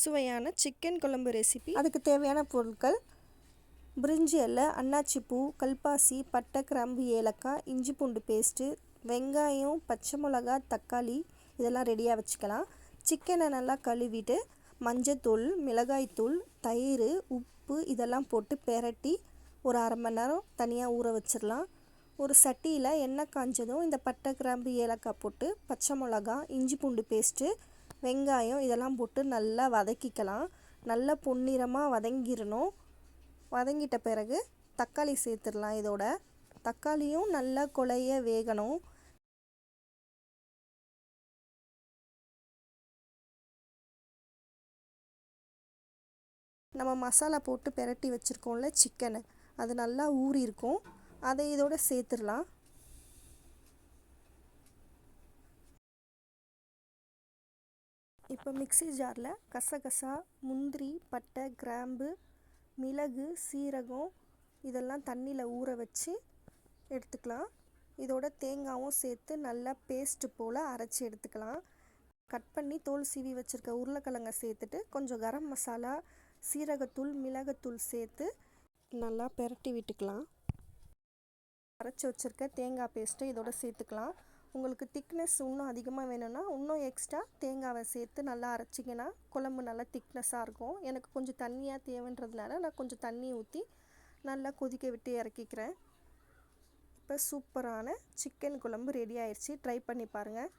சுவையான சிக்கன் குழம்பு ரெசிபி அதுக்கு தேவையான பொருட்கள் பிரிஞ்சி இலை அன்னாச்சி பூ கல்பாசி பட்டை கிராம்பு ஏலக்காய் இஞ்சி பூண்டு பேஸ்ட்டு வெங்காயம் பச்சை மிளகா தக்காளி இதெல்லாம் ரெடியாக வச்சுக்கலாம். சிக்கனை நல்லா கழுவிட்டு மஞ்சத்தூள் மிளகாய்த்தூள் தயிர் உப்பு இதெல்லாம் போட்டு பெரட்டி ஒரு அரை மணி நேரம் தனியாக ஊற வச்சிடலாம். ஒரு சட்டியில் எண்ணெய் காஞ்சதும் இந்த பட்டை கிராம்பு ஏலக்காய் போட்டு பச்சை மிளகா இஞ்சி பூண்டு பேஸ்ட்டு வெங்காயம் இதெல்லாம் போட்டு நல்லா வதக்கிக்கலாம். நல்லா பொன்னிறமாக வதங்கிடணும் வதங்கிட்ட பிறகு தக்காளி சேர்த்துடலாம் இதோட. தக்காளியும் நல்லா கொலைய வேகணும். நம்ம மசாலா போட்டு பெரட்டி வச்சுருக்கோம்ல சிக்கனு அது நல்லா ஊறி இருக்கும் அதை இதோட சேர்த்துடலாம். இப்போ மிக்ஸி ஜாரில் கசகசா முந்திரி பட்டை கிராம்பு மிளகு சீரகம் இதெல்லாம் தண்ணியில் ஊற வச்சு எடுத்துக்கலாம். இதோட தேங்காயும் சேர்த்து நல்லா பேஸ்ட்டு போல் அரைச்சி எடுத்துக்கலாம். கட் பண்ணி தோல் சீவி வச்சுருக்க உருளைக்கிழங்க சேர்த்துட்டு கொஞ்சம் கரம் மசாலா சீரகத்தூள் மிளகுத்தூள் சேர்த்து நல்லா பெரட்டி விட்டுக்கலாம். அரைச்சி வச்சுருக்க தேங்காய் பேஸ்ட்டை இதோட சேர்த்துக்கலாம். உங்களுக்கு திக்னஸ் இன்னும் அதிகமாக வேணும்னா இன்னும் எக்ஸ்ட்ரா தேங்காவை சேர்த்து நல்லா அரைச்சிங்கன்னா குழம்பு நல்லா திக்னஸாக இருக்கும். எனக்கு கொஞ்சம் தண்ணியாக தேவைன்றதுனால நான் கொஞ்சம் தண்ணி ஊற்றி நல்லா கொதிக்க விட்டு இறக்கிக்கிறேன். இப்போ சூப்பரான சிக்கன் குழம்பு ரெடி ஆயிடுச்சு ட்ரை பண்ணி பாருங்கள்